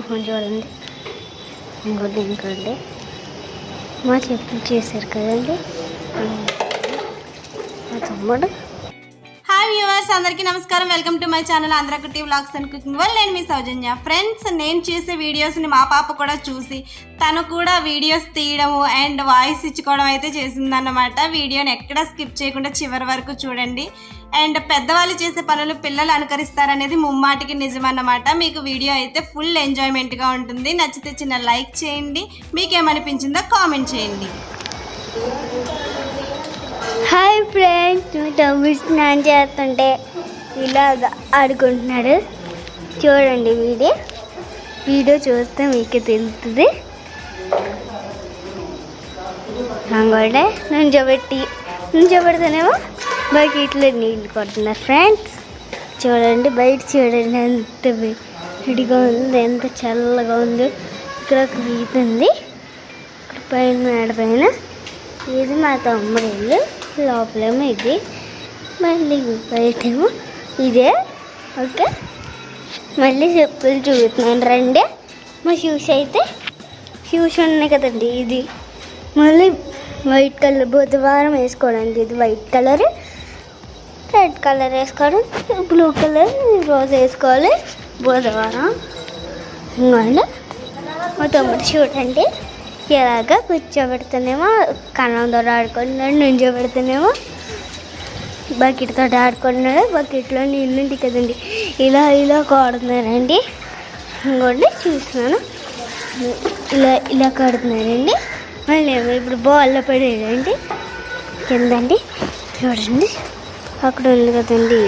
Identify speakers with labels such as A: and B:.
A: మొహం చూడండి. ఇంకో దీనికండి. మా చెప్పులు చేశారు కదండి. మా తమ్ముడు.
B: వ్యూవర్స్ అందరికీ నమస్కారం. Welcome to my channel Andhra Kutti vlogs and cooking. వల్ నేను మీ సౌజన్య. ఫ్రెండ్స్ నేను చేసే వీడియోస్ని మా పాప కూడా చూసి తను కూడా వీడియోస్ తీయడము అండ్ వాయిస్ ఇచ్చుకోవడం అయితే చేసిందన్నమాట. వీడియోని ఎక్కడా స్కిప్ చేయకుండా చివరి వరకు చూడండి. అండ్ పెద్దవాళ్ళు చేసే పనులు పిల్లలు అనుకరిస్తారనేది ముమ్మాటికి నిజమన్నమాట. మీకు వీడియో అయితే ఫుల్ ఎంజాయ్మెంట్గా ఉంటుంది. నచ్చితే చిన్న లైక్ చేయండి. మీకేమనిపించిందో కామెంట్ చేయండి.
A: హాయ్ ఫ్రెండ్స్ మీ తమ్ముడు స్నానం చేస్తుంటే ఇలా ఆడుకుంటున్నాడు. చూడండి వీడియో వీడియో చూస్తే మీకు తెలుస్తుంది. అంగోడే నుంచోబెట్టి నుంచోబెడితేనేమో? బకెట్లో నీళ్ళు కొడుతున్నారు ఫ్రెండ్స్. చూడండి బయట చూడండి ఎంత వేడిగా ఉంది ఎంత చల్లగా ఉంది. ఇక్కడ ఒక వీధి ఉంది. ఇక్కడ పైన మేడ పైన. ఇది మా తమ్ముడు ఇల్లు. లోపలేమో ఇది. మళ్ళీ బయటేమో ఇదే. ఓకే. మళ్ళీ చెప్పులు చూపుతున్నాను రండి. మా షూస్ అయితే షూస్ ఉన్నాయి కదండి ఇది. మళ్ళీ వైట్ కలర్ బుధవారం వేసుకోవడానికి ఇది వైట్ కలర్ రెడ్ కలర్ వేసుకోవడం బ్లూ కలర్ రోజు వేసుకోవాలి బుధవారం. ఇంకోండి మా తమ్ముడు చూడండి. ఇలాగా కూర్చోబెడితేనేమో కన్నంతో ఆడుకుంటున్నాడు నుంచోబెడితేనేమో బకెట్తో ఆడుకుంటున్నాడు బకెట్లో నీళ్ళు ఉంది కదండి. ఇలా ఇలా కొడుతున్నారండి. ఇంకోటి చూస్తున్నాను. ఇలా ఇలా కడుతున్నారండి. మళ్ళీ ఏమో ఇప్పుడు బాల్లో పడేదండి కిందండి. చూడండి. అక్కడ ఉంది కదండి.